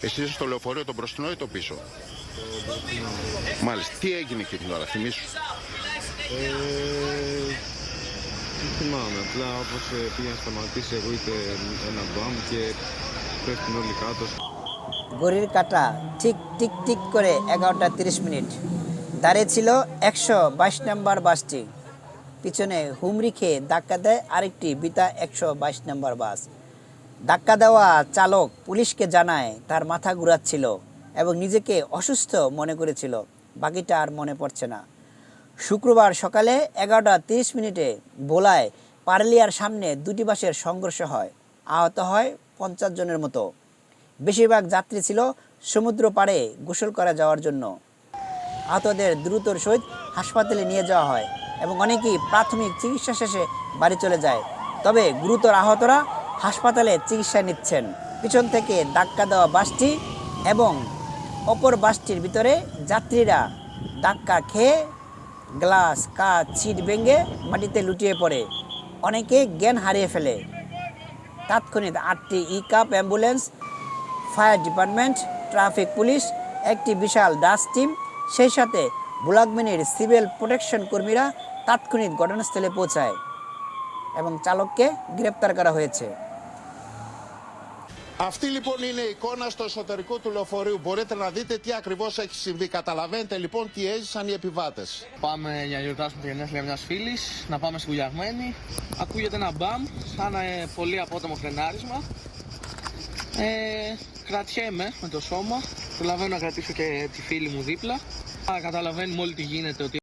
Εσύ είσαι στο λεωφορείο το μπροστινό ή το πίσω. Μάλιστα. Τι έγινε εκείνη την ώρα, θυμίσου. Ε, δεν θυμάμαι, απλά όπως ε, πήγα να σταματήσει εγώ είτε ένα μπαμ και πέφτουν όλοι κάτω. ঘড়ির কাঁটা ঠিক টিক টিক করে এগারোটা তিরিশ মিনিট দাঁড়িয়ে ছিল একশো বাইশ নম্বর বাসটি পিছনে হুমড়ি খেয়ে ধাক্কা দেয় আরেকটি বিতা একশো বাইশ নম্বর বাস ধাক্কা দেওয়া চালক পুলিশকে জানায় তার মাথা ঘুরাচ্ছিল এবং নিজেকে অসুস্থ মনে করেছিল। বাকিটা আর মনে পড়ছে না। শুক্রবার সকালে এগারোটা তিরিশ মিনিটে ভোলায় পারলিয়ার সামনে দুটি বাসের সংঘর্ষ হয়। আহত হয় পঞ্চাশ জনের মতো। বেশিরভাগ যাত্রী ছিল সমুদ্র পাড়ে গোসল করা যাওয়ার জন্য। আহতদের দ্রুতর সহিত হাসপাতালে নিয়ে যাওয়া হয় এবং অনেকেই প্রাথমিক চিকিৎসা শেষে বাড়ি চলে যায়। তবে গুরুতর আহতরা হাসপাতালে চিকিৎসা নিচ্ছেন। পিছন থেকে ধাক্কা দেওয়া বাসটি এবং অপর বাসটির ভিতরে যাত্রীরা ধাক্কা খেয়ে গ্লাস, কাঁচ, ছিট ভেঙে মাটিতে লুটিয়ে পড়ে। অনেকে জ্ঞান হারিয়ে ফেলে। তাৎক্ষণিক আটটি ই cup ambulance, fire department, traffic police, একটি বিশাল ডাস টিম, সেই সাথে বুলাগমিনির সিভিল প্রোটেকশন কর্মীরা তাৎক্ষণিক ঘটনাস্থলে পৌঁছায় এবং চালককে গ্রেপ্তার করা হয়েছে। Αυτή λοιπόν είναι η εικόνα στο εσωτερικό του λεωφορείου. Μπορείτε να δείτε τι ακριβώς έχει συμβεί. Καταλαβαίνετε λοιπόν τι έζησαν οι επιβάτες. Πάμε για να γιορτάσουμε τη γενέθλια μιας φίλης, να πάμε στη Βουλιαγμένη. Ακούγεται ένα μπαμ, σαν ε, πολύ απότομο φρενάρισμα. Ε, κρατιέμαι με το σώμα. Προλαβαίνω να κρατήσω και τη φίλη μου δίπλα. Α, Καταλαβαίνουμε όλοι τι γίνεται, ότι